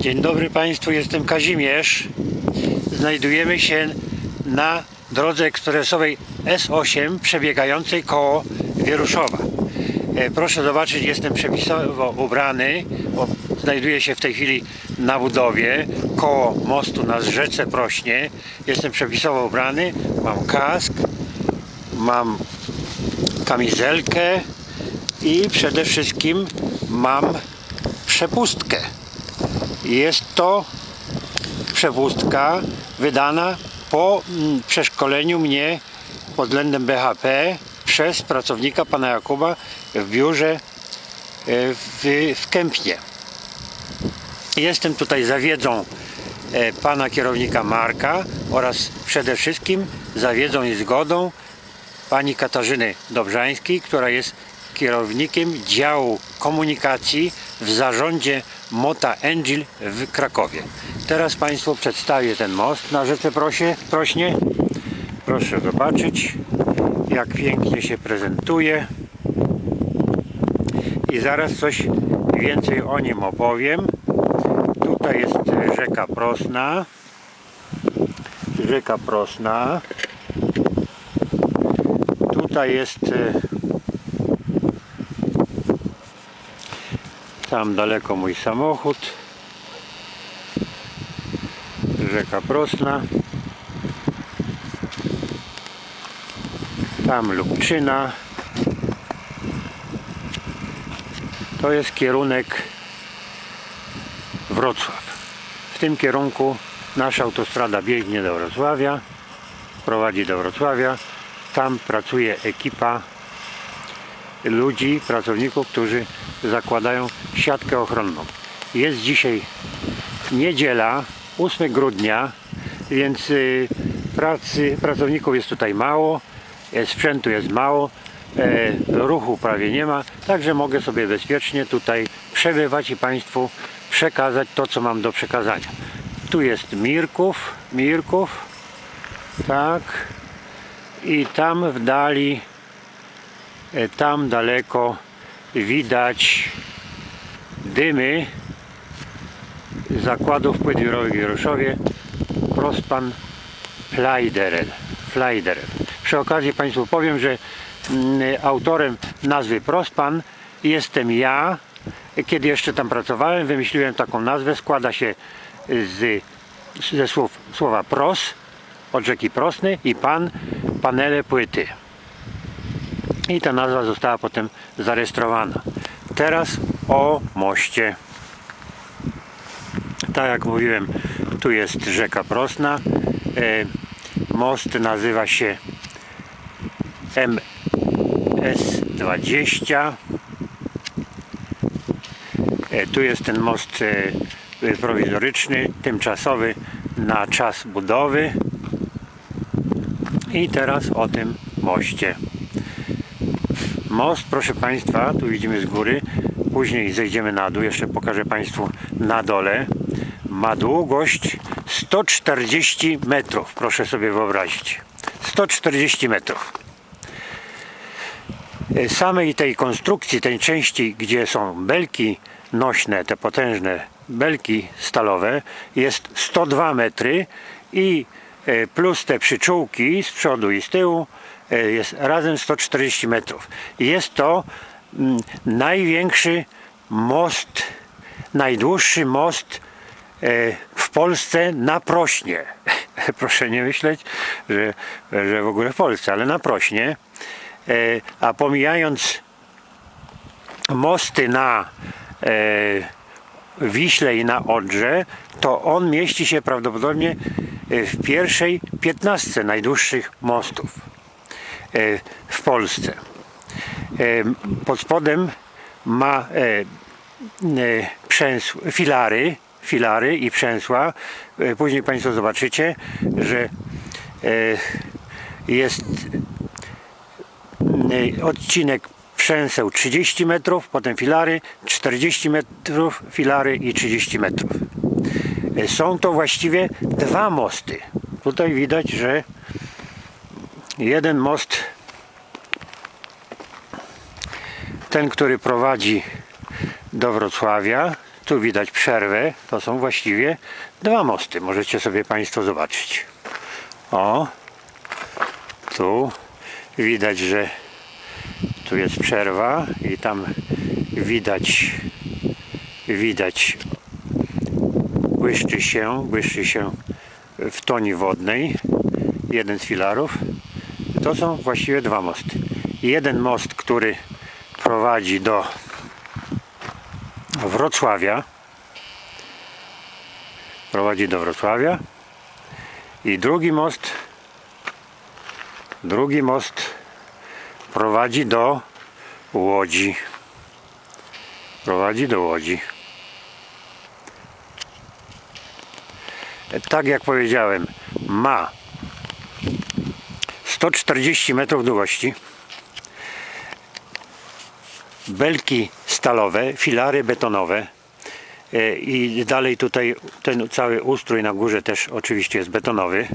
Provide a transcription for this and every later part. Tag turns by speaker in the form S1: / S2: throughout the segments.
S1: Dzień dobry Państwu, jestem Kazimierz. Znajdujemy się na drodze ekspresowej S8 przebiegającej koło Wieruszowa. E, Proszę zobaczyć, jestem przepisowo ubrany, bo znajduję się w tej chwili na budowie koło mostu na rzece Prośnie. Jestem przepisowo ubrany, mam kask, mam kamizelkę i przede wszystkim mam przepustkę. Jest to przepustka wydana po mm, przeszkoleniu mnie pod względem BHP przez pracownika pana Jakuba w biurze e, w, w Kępnie. Jestem tutaj za wiedzą e, pana kierownika Marka oraz przede wszystkim za wiedzą i zgodą pani Katarzyny Dobrzańskiej, która jest kierownikiem działu komunikacji w zarządzie Mota Angel w Krakowie. Teraz Państwu przedstawię ten most na rzece Prosie, Prośnie. Proszę zobaczyć, jak pięknie się prezentuje. I zaraz coś więcej o nim opowiem. Tutaj jest rzeka Prosna. Rzeka Prosna. Tutaj jest tam daleko mój samochód. Rzeka Prosna. Tam Lubczyna. To jest kierunek Wrocław. W tym kierunku nasza autostrada biegnie do Wrocławia, prowadzi do Wrocławia. Tam pracuje ekipa ludzi, pracowników, którzy zakładają siatkę ochronną. Jest dzisiaj niedziela, 8 grudnia, więc y, pracy, pracowników jest tutaj mało, e, sprzętu jest mało, e, ruchu prawie nie ma, także mogę sobie bezpiecznie tutaj przebywać i Państwu przekazać to, co mam do przekazania. Tu jest Mirków, Mirków, tak, i tam w dali, tam daleko widać dymy zakładów płyt wiórowych w Jaroszowie Prospan Fleideren. Fleideren. Przy okazji Państwu powiem, że mm, autorem nazwy Prospan jestem ja. Kiedy jeszcze tam pracowałem, wymyśliłem taką nazwę. Składa się z, ze słów, słowa pros, od rzeki Prosny i pan, panele płyty. I ta nazwa została potem zarejestrowana. Teraz o moście. Tak jak mówiłem, tu jest rzeka Prosna. E, most nazywa się MS20. E, tu jest ten most e, prowizoryczny, tymczasowy na czas budowy. I teraz o tym moście. Most, proszę Państwa, tu widzimy z góry, później zejdziemy na dół, jeszcze pokażę Państwu na dole. Ma długość 140 metrów, proszę sobie wyobrazić. 140 metrów. E, Samej tej konstrukcji, tej części, gdzie są belki nośne, te potężne belki stalowe, jest 102 metry i e, plus te przyczółki z przodu i z tyłu jest razem 140 metrów. Jest to mm, największy most, najdłuższy most e, w Polsce na prośnie. Proszę nie myśleć, że, że w ogóle w Polsce, ale na prośnie. E, A pomijając mosty na e, Wiśle i na Odrze, to on mieści się prawdopodobnie e, w pierwszej piętnastce najdłuższych mostów e, w Polsce. E, Pod spodem ma e, e, przęsł, filary, filary i przęsła. E, Później Państwo zobaczycie, że e, jest e, odcinek przęseł 30 metrów, potem filary 40 metrów, filary i 30 metrów. E, Są to właściwie dwa mosty. Tutaj widać, że jeden most, ten, który prowadzi do Wrocławia, Tu widać przerwę. To są właściwie dwa mosty. Możecie sobie Państwo zobaczyć. O, tu widać, że tu jest przerwa i tam widać widać błyszczy się, błyszczy się w toni wodnej jeden z filarów to są właściwie dwa mosty. Jeden most, który prowadzi do Wrocławia. Prowadzi do Wrocławia. I drugi most drugi most prowadzi do Łodzi. Prowadzi do Łodzi. Tak jak powiedziałem ma 140 metrów długości. Belki stalowe, filary betonowe. E, i dalej tutaj ten cały ustrój na górze też oczywiście jest betonowy.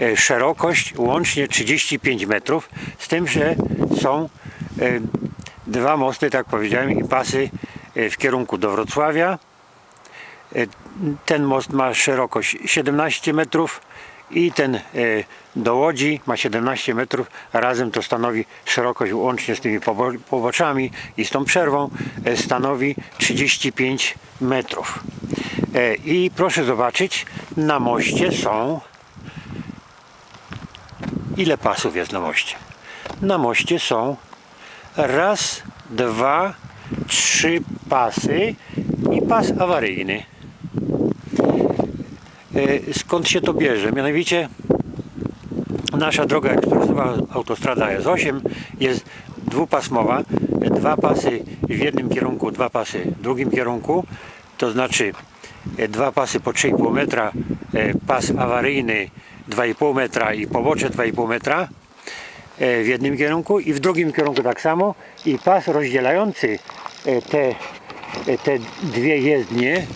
S1: E, szerokość łącznie 35 metrów z tym, że są e, dwa mosty, tak powiedziałem i pasy w kierunku do Wrocławia. Ten most ma szerokość 17 metrów i ten do Łodzi ma 17 metrów razem to stanowi szerokość łącznie z tymi pobo- poboczami i z tą przerwą e, stanowi 35 metrów. E, i proszę zobaczyć na moście są ile pasów jest na moście? Na moście są raz, dwa, trzy pasy i pas awaryjny. E, skąd się to bierze? Mianowicie nasza droga ekspresowa autostrada S8 jest dwupasmowa, dwa pasy w jednym kierunku, dwa pasy w drugim kierunku, to znaczy e, dwa pasy po 3,5 metra, e, pas awaryjny 2,5 metra i pobocze 2,5 metra e, w jednym kierunku i w drugim kierunku tak samo. I pas rozdzielający te, te dwie jezdnie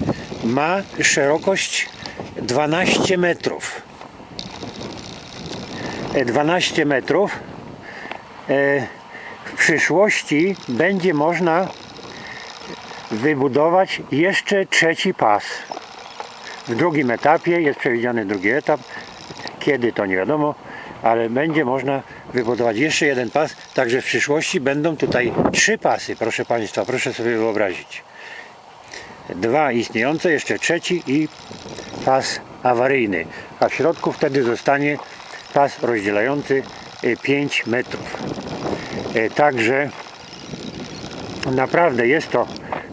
S1: ma szerokość 12 metrów. E, 12 metrów. E, W przyszłości będzie można wybudować jeszcze trzeci pas. W drugim etapie jest przewidziany drugi etap. Kiedy to nie wiadomo, ale będzie można wybudować jeszcze jeden pas. Także w przyszłości będą tutaj trzy pasy, proszę Państwa, proszę sobie wyobrazić. Dwa istniejące, jeszcze trzeci i pas awaryjny, a w środku wtedy zostanie pas rozdzielający e, 5 metrów. E, Także naprawdę jest to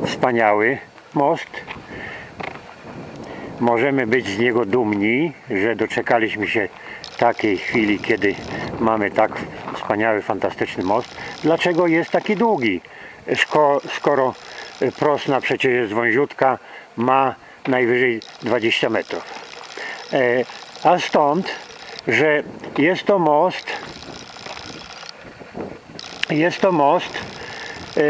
S1: wspaniały most. Możemy być z niego dumni, że doczekaliśmy się takiej chwili, kiedy mamy tak wspaniały, fantastyczny most. Dlaczego jest taki długi? Skoro e, Prosna przecież jest wąziutka, ma najwyżej 20 metrów. E, a stąd, że jest to most, jest to most, e,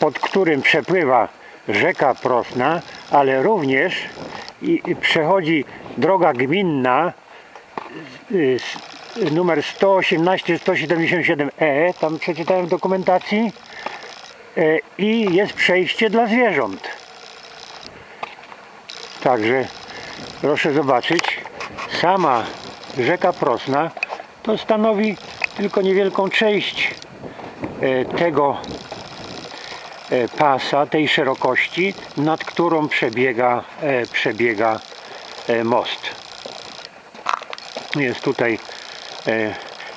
S1: pod którym przepływa rzeka Prosna, ale również przechodzi droga gminna y, s- numer 118-177E, tam przeczytałem w dokumentacji, e, i jest przejście dla zwierząt. Także proszę zobaczyć, sama rzeka Prosna to stanowi tylko niewielką część e, tego e, pasa, tej szerokości, nad którą przebiega, e, przebiega most. Jest tutaj,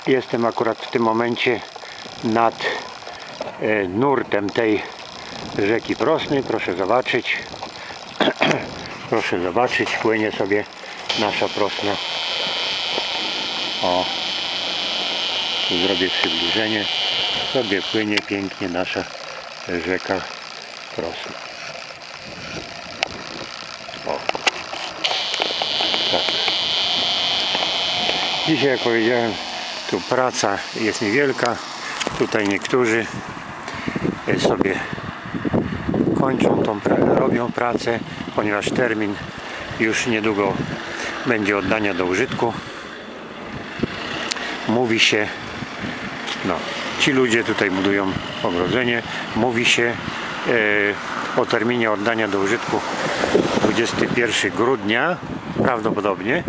S1: jestem akurat w tym momencie nad nurtem tej rzeki Prosny, proszę zobaczyć. Proszę zobaczyć, płynie sobie nasza prosna. O, tu zrobię przybliżenie. Sobie płynie pięknie nasza rzeka Prosna. O, tak. Dzisiaj, jak powiedziałem, tu praca jest niewielka. Tutaj niektórzy sobie kończą tą, robią pracę, ponieważ termin już niedługo będzie oddania do użytku. Mówi się, no, ci ludzie tutaj budują ogrodzenie, mówi się e, o terminie oddania do użytku 21 grudnia prawdopodobnie,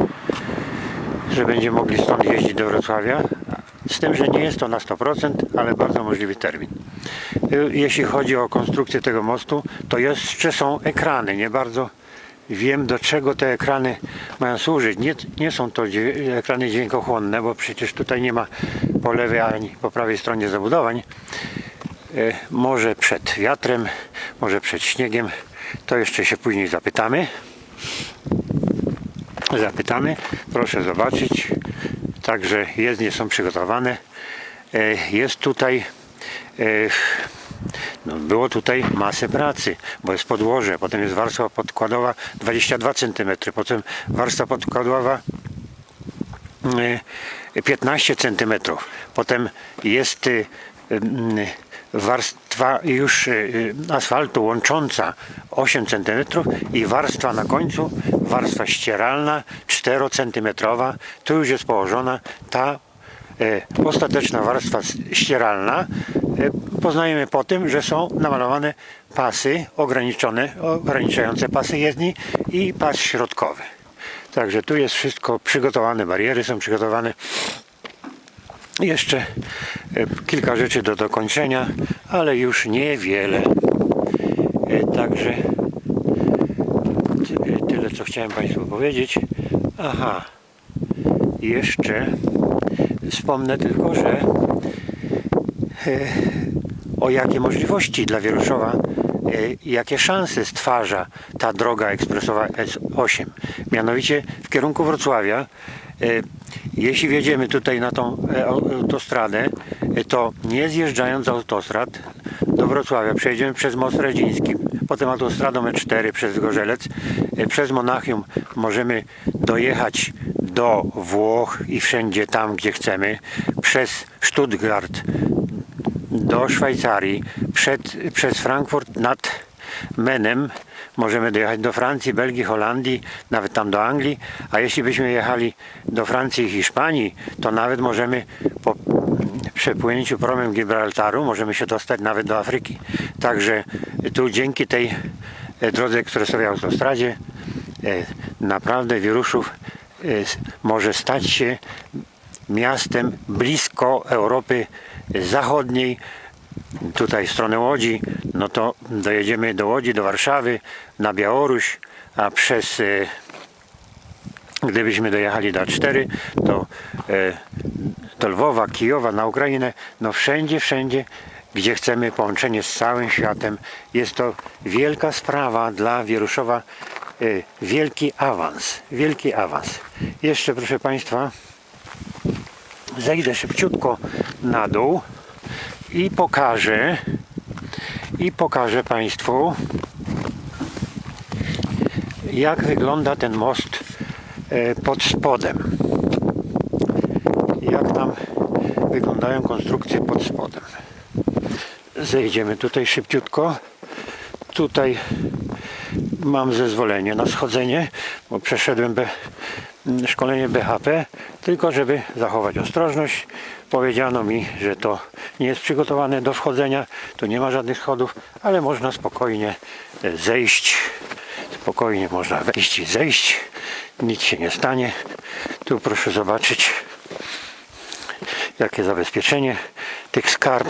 S1: że będziemy mogli stąd jeździć do Wrocławia. Z tym, że nie jest to na 100%, ale bardzo możliwy termin. Y, Jeśli chodzi o konstrukcję tego mostu, to jeszcze są ekrany. Nie bardzo wiem, do czego te ekrany mają służyć. Nie, nie są to ekrany dźwiękochłonne, bo przecież tutaj nie ma po lewej ani po prawej stronie zabudowań. Y, Może przed wiatrem, może przed śniegiem. To jeszcze się później zapytamy. Zapytamy. Proszę zobaczyć. Także jezdnie są przygotowane. E, Jest tutaj e, no, było tutaj masę pracy, bo jest podłoże, potem jest warstwa podkładowa 22 cm, potem warstwa podkładowa e, 15 cm, potem jest e, m, warstwa już asfaltu łącząca 8 cm i warstwa na końcu, warstwa ścieralna 4 cm, tu już jest położona ta ostateczna warstwa ścieralna poznajemy po tym, że są namalowane pasy ograniczone, ograniczające pasy jezdni i pas środkowy. Także tu jest wszystko przygotowane, bariery są przygotowane. Jeszcze e, kilka rzeczy do dokończenia, ale już niewiele. E, Także ty- tyle, co chciałem Państwu powiedzieć. Aha, jeszcze wspomnę tylko, że e, o jakie możliwości dla Wieruszowa, e, jakie szanse stwarza ta droga ekspresowa S8. Mianowicie w kierunku Wrocławia, e, jeśli wjedziemy tutaj na tą e, autostradę, e, to nie zjeżdżając z autostrad do Wrocławia, przejedziemy przez Most Redziński, potem autostradą E4 przez Gorzelec, e, przez Monachium możemy dojechać do Włoch i wszędzie tam, gdzie chcemy, przez Stuttgart do Szwajcarii, przed, przez Frankfurt nad Menem możemy dojechać do Francji, Belgii, Holandii, nawet tam do Anglii, a jeśli byśmy jechali do Francji i Hiszpanii, to nawet możemy po przepłynięciu promem Gibraltaru możemy się dostać nawet do Afryki. Także tu dzięki tej e, drodze ekspresowej autostradzie e, naprawdę Wieruszów e, może stać się miastem blisko Europy Zachodniej, tutaj w stronę Łodzi, no to dojedziemy do Łodzi, do Warszawy, na Białoruś, a przez e, gdybyśmy dojechali do A4, to e, do Lwowa, Kijowa, na Ukrainę, no wszędzie, wszędzie, gdzie chcemy połączenie z całym światem. Jest to wielka sprawa dla Wieruszowa, e, wielki awans, wielki awans. Jeszcze proszę Państwa, zejdę szybciutko na dół i pokażę i pokażę Państwu jak wygląda ten most e, pod spodem. Jak tam wyglądają konstrukcje pod spodem. Zejdziemy tutaj szybciutko. Tutaj mam zezwolenie na schodzenie bo przeszedłem B, m, szkolenie BHP tylko żeby zachować ostrożność. Powiedziano mi, że to nie jest przygotowane do wchodzenia tu nie ma żadnych schodów ale można spokojnie e, zejść. Spokojnie można wejść i zejść. Nic się nie stanie. Tu proszę zobaczyć jakie zabezpieczenie. Tych skarb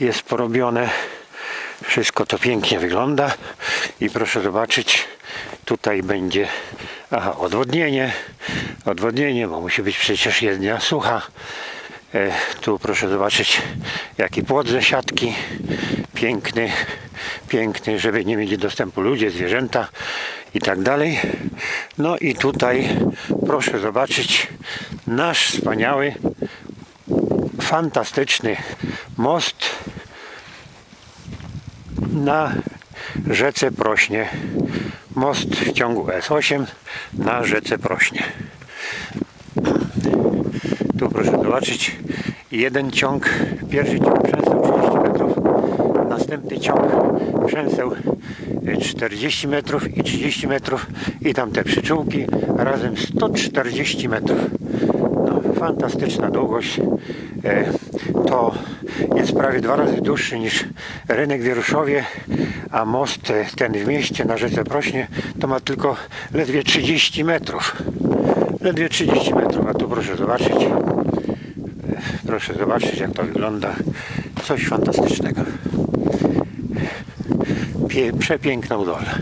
S1: jest porobione. Wszystko to pięknie wygląda. I proszę zobaczyć tutaj będzie aha, odwodnienie odwodnienie, bo musi być przecież jezdnia sucha e, tu proszę zobaczyć jaki płot ze siatki piękny piękny, żeby nie mieli dostępu ludzie, zwierzęta i tak dalej no i tutaj proszę zobaczyć nasz wspaniały fantastyczny most na rzece Prośnie. Most w ciągu S8 na rzece Prośnie. Tu proszę zobaczyć jeden ciąg, pierwszy ciąg przęseł 30 metrów, następny ciąg y, 40 metrów i 30 metrów i tam te przyczółki razem 140 metrów. No, Fantastyczna długość. E, To jest prawie dwa razy dłuższy niż rynek w Wieruszowie, a most e, ten w mieście na rzece Prośnie to ma tylko ledwie 30 metrów. Ledwie 30 metrów, a tu proszę zobaczyć. E, Proszę zobaczyć jak to wygląda. Coś fantastycznego. Pie, przepiękna budowla.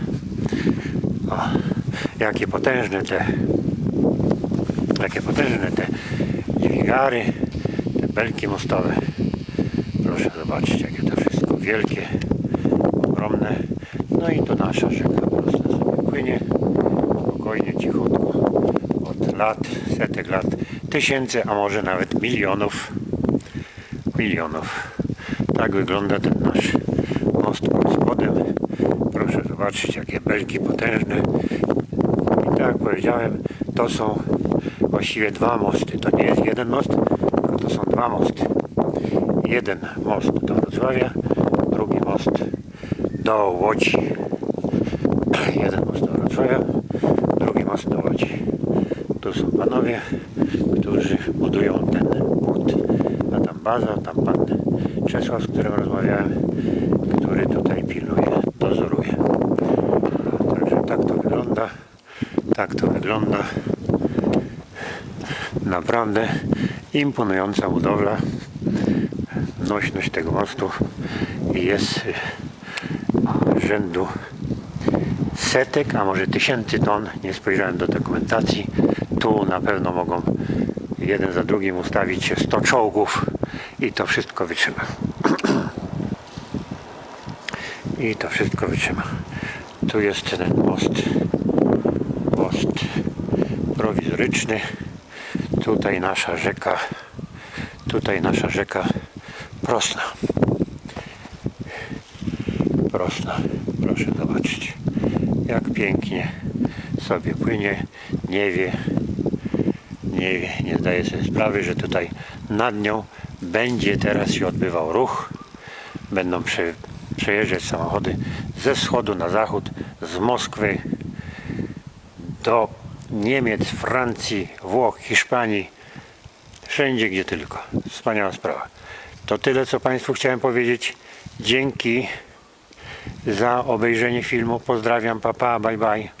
S1: O, jakie potężne te jakie potężne te dźwigary, te belki mostowe. Proszę zobaczyć, jakie to wszystko wielkie, ogromne. No i to nasza rzeka po prostu sobie płynie spokojnie, cichutko. Lat, setek lat, tysięcy, a może nawet milionów. Milionów. Tak wygląda ten nasz most pod spodem. Proszę zobaczyć, jakie belki potężne. I tak jak powiedziałem, to są właściwie dwa mosty. To nie jest jeden most, tylko to są dwa mosty. Jeden most do Wrocławia, drugi most do Łodzi. Jeden most do Wrocławia, drugi most do Łodzi. Tu są panowie, którzy budują ten płot. A tam baza, tam pan Czesław, z którym rozmawiałem, który tutaj pilnuje, dozoruje. Także tak to wygląda. Tak to wygląda. Naprawdę imponująca budowla. Nośność tego mostu jest rzędu setek, a może tysięcy ton. Nie spojrzałem do dokumentacji. Tu na pewno mogą jeden za drugim ustawić się 100 czołgów i to wszystko wytrzyma. I to wszystko wytrzyma. Tu jest ten most. Most prowizoryczny. Tutaj nasza rzeka. Tutaj nasza rzeka Prosna. Prosna. Proszę zobaczyć. Jak pięknie sobie płynie. Nie wie. Nie nie zdaje sobie sprawy, że tutaj nad nią będzie teraz się odbywał ruch. Będą prze, przejeżdżać samochody ze wschodu na zachód, z Moskwy do Niemiec, Francji, Włoch, Hiszpanii, wszędzie gdzie tylko. Wspaniała sprawa. To tyle, co Państwu chciałem powiedzieć. Dzięki za obejrzenie filmu. Pozdrawiam, papa, bye bye.